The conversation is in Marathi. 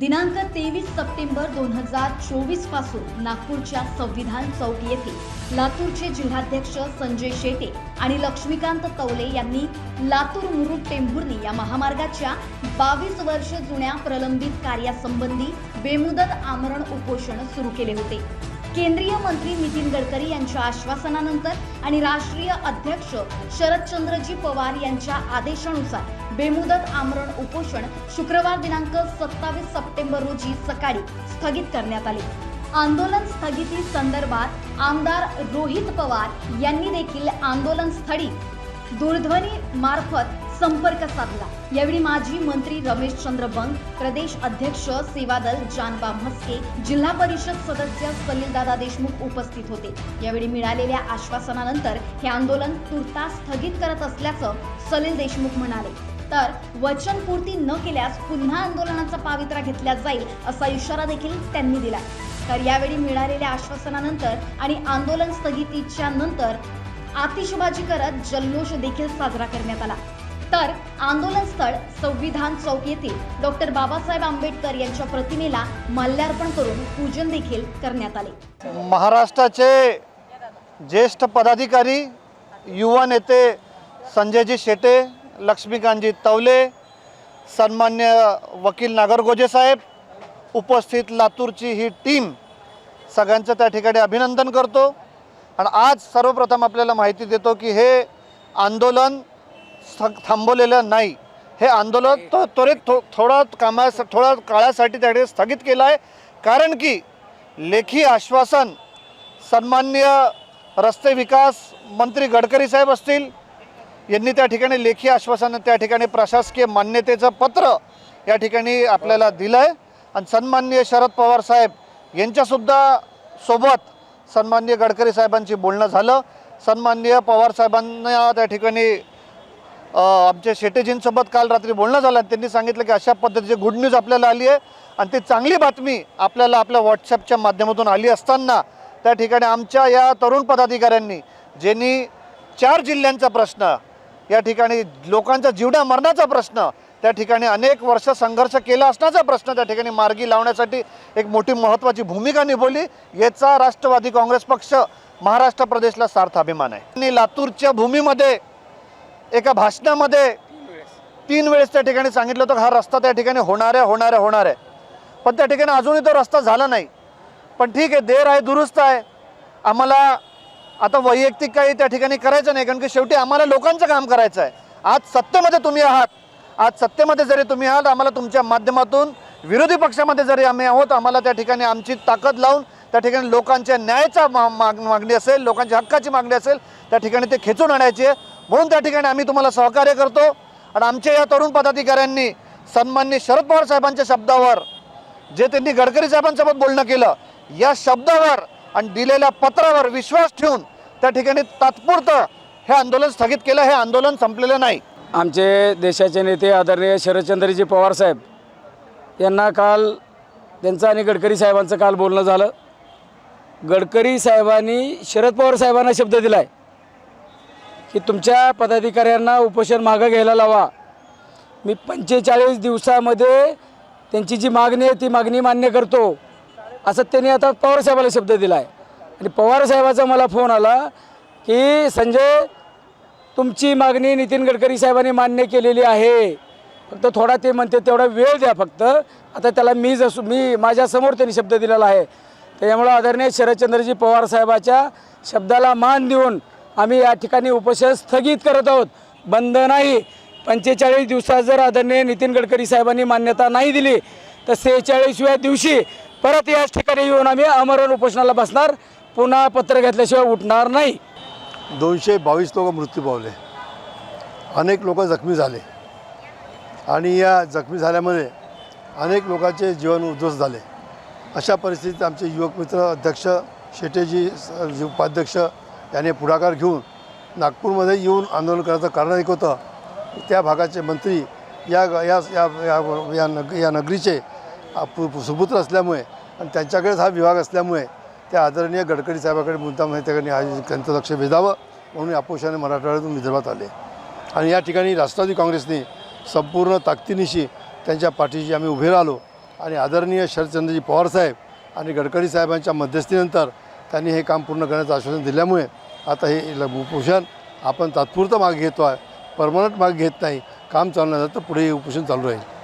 दिनांक तेवीस सप्टेंबर दोन हजार चोवीसपासून नागपूरच्या संविधान चौक येथे लातूरचे जिल्हाध्यक्ष संजय शेटे आणि लक्ष्मीकांत तवले यांनी लातूर मुरुड टेंभुर्णी या महामार्गाच्या बावीस वर्ष जुन्या प्रलंबित कार्यासंबंधी बेमुदत आमरण उपोषण सुरू केले होते. केंद्रीय मंत्री नितीन गडकरी यांच्या आश्वासनानंतर आणि राष्ट्रीय अध्यक्ष शरदचंद्रजी पवार यांच्या आदेशानुसार बेमुदत आमरण उपोषण शुक्रवार दिनांक सत्तावीस सप्टेंबर रोजी सकाळी स्थगित करण्यात आले. आंदोलन स्थगिती संदर्भात आमदार रोहित पवार यांनी देखील आंदोलन स्थळी दूरध्वनी मार्फत संपर्क साधला. यावेळी माजी मंत्री रमेश चंद्र बंग प्रदेश अध्यक्ष सेवादल जानबा म्हस्के जिल्हा परिषद सदस्य सलीलदादा देशमुख उपस्थित होते. यावेळी मिळालेल्या आश्वासनानंतर हे आंदोलन तुर्तास स्थगित करत असल्याचं सलील देशमुख म्हणाले. तर वचनपूर्ती न केल्यास पुन्हा आंदोलनाचा पावित्रा घेतला जाईल असा इशारा देखील त्यांनी दिला. तर यावेळी मिळालेल्या आश्वासनानंतर आणि आंदोलन स्थगितीच्या नंतर आतिषबाजी करत जल्लोष देखील साजरा करण्यात आला. तर आंदोलन स्थळ संविधान चौक येथील डॉक्टर बाबासाहेब आंबेडकर यांच्या प्रतिमेला माल्यार्पण करून पूजन देखील करण्यात आले. महाराष्ट्राचे ज्येष्ठ पदाधिकारी युवा नेते संजयजी शेटे लक्ष्मीकांतजी तवले सन्मान्य वकील नागरगोजे साहेब उपस्थित लातूरची ही टीम सगळ्यांचं त्या ठिकाणी अभिनंदन करतो. आणि आज सर्वप्रथम आपल्याला माहिती देतो की हे आंदोलन थांबवलेलं नाही. हे आंदोलन तो त्वरित थो थोडा कामा थोडा काळासाठी त्याकडे स्थगित केलं आहे कारण की लेखी आश्वासन सन्मान्य रस्ते विकास मंत्री गडकरी साहेब असतील. यांनी त्या ठिकाणी लेखी आश्वासन त्या ठिकाणी प्रशासकीय मान्यतेचं पत्र या ठिकाणी आपल्याला दिलं आहे आणि सन्मान्य शरद पवार साहेब यांच्यासुद्धा सोबत सन्मान्य गडकरी साहेबांची बोलणं झालं. सन्मान्य पवार साहेबांना त्या ठिकाणी आमच्या शेटेजींसोबत काल रात्री बोलणं झालं आणि त्यांनी सांगितलं की अशा पद्धतीची गुड न्यूज आपल्याला आली आहे आणि ती चांगली बातमी आपल्याला आपल्या व्हॉट्सॲपच्या माध्यमातून आली असताना त्या ठिकाणी आमच्या या तरुण पदाधिकाऱ्यांनी ज्यांनी चार जिल्ह्यांचा प्रश्न या ठिकाणी लोकांचा जीवना मरणाचा प्रश्न त्या ठिकाणी अनेक वर्ष संघर्ष केला असण्याचा प्रश्न त्या ठिकाणी मार्गी लावण्यासाठी एक मोठी महत्त्वाची भूमिका निभवली. याचा राष्ट्रवादी काँग्रेस पक्ष महाराष्ट्र प्रदेशला सार्थ अभिमान आहे. आणि लातूरच्या भूमीमध्ये एका भाषणामध्ये तीन वेळेस त्या ठिकाणी सांगितलं होतं हा रस्ता त्या ठिकाणी होणार आहे होणार आहे होणार आहे. पण त्या ठिकाणी अजूनही तो रस्ता झाला नाही. पण ठीक आहे देर आहे दुरुस्त आहे. आम्हाला आता वैयक्तिक काही त्या ठिकाणी करायचं नाही कारण की शेवटी आम्हाला लोकांचं काम करायचं आहे. आज सत्तेमध्ये तुम्ही आहात. आज सत्तेमध्ये जरी तुम्ही आहात आम्हाला तुमच्या माध्यमातून विरोधी पक्षामध्ये जरी आम्ही आहोत आम्हाला त्या ठिकाणी आमची ताकद लावून त्या ठिकाणी लोकांच्या न्यायाचा मा माग मागणी असेल लोकांच्या हक्काची मागणी असेल त्या ठिकाणी ते खेचून आणायची. आहे म्हणून त्या ठिकाणी आम्ही तुम्हाला सहकार्य करतो. आणि आमच्या या तरुण पदाधिकाऱ्यांनी सन्मान्य शरद पवार साहेबांच्या शब्दावर जे त्यांनी गडकरी साहेबांसोबत बोलणं केलं या शब्दावर आणि दिलेल्या पत्रावर विश्वास ठेवून त्या ठिकाणी तात्पुरतं हे आंदोलन स्थगित केलं. हे आंदोलन संपलेलं नाही. आमचे देशाचे नेते आदरणीय शरदचंद्रजी पवार साहेब यांना काल त्यांचं आणि गडकरी साहेबांचं काल बोलणं झालं. गडकरी साहेबांनी शरद पवार साहेबांना शब्द दिला आहे की तुमच्या पदाधिकाऱ्यांना उपोषण मागं घ्यायला लावा. मी पंचेचाळीस दिवसामध्ये त्यांची जी मागणी आहे ती मागणी मान्य करतो. असं त्यांनी आता पवार साहेबाला शब्द दिला आहे आणि पवार साहेबाचा मला फोन आला की संजय तुमची मागणी नितीन गडकरी साहेबांनी मान्य केलेली आहे. फक्त थोडा ते म्हणते तेवढा वेळ द्या फक्त. आता त्याला मी जसं मी माझ्यासमोर त्यांनी शब्द दिलेला आहे. त्याच्यामुळं आदरणीय शरदचंद्रजी पवार साहेबाच्या शब्दाला मान देऊन आम्ही या ठिकाणी उपोषण स्थगित करत आहोत. बंद नाही. पंचेचाळीस दिवसात जर आदरणीय नितीन गडकरी साहेबांनी मान्यता नाही दिली तर सेहेचाळीसव्या दिवशी परत याच ठिकाणी येऊन आम्ही अमरण उपोषणाला बसणार. पुन्हा पत्र घेतल्याशिवाय उठणार नाही. दोनशे बावीस लोक मृत्यू पावले. अनेक लोक जखमी झाले. आणि या जखमी झाल्यामुळे अनेक लोकांचे जीवन उद्ध्वस्त झाले. अशा परिस्थितीत आमचे युवक मित्र अध्यक्ष शेटेजी उपाध्यक्ष याने पुढाकार घेऊन नागपूरमध्ये येऊन आंदोलन करायचं कारण एक होतं. त्या भागाचे मंत्री या या या या- या नग या नगरीचे सुपुत्र असल्यामुळे आणि त्यांच्याकडेच हा विभाग असल्यामुळे त्या आदरणीय गडकरी साहेबाकडे मुद्दाम हे त्यांनी आज त्यांचं लक्ष वेधावं म्हणून आपोषाने मराठवाड्यातून विदर्भात आले. आणि या ठिकाणी राष्ट्रवादी काँग्रेसने संपूर्ण ताकदीनिशी त्यांच्या पाठीशी आम्ही उभे राहिलो आणि आदरणीय शरदचंद्रजी पवारसाहेब आणि गडकरी साहेबांच्या मध्यस्थीनंतर त्यांनी हे काम पूर्ण करण्याचं आश्वासन दिल्यामुळे आता हे उपोषण आपण तात्पुरतं माग घेतो आहे परमनंट माग घेत नाही. काम चालू नाही झालं तर पुढे हे उपोषण चालू राहील.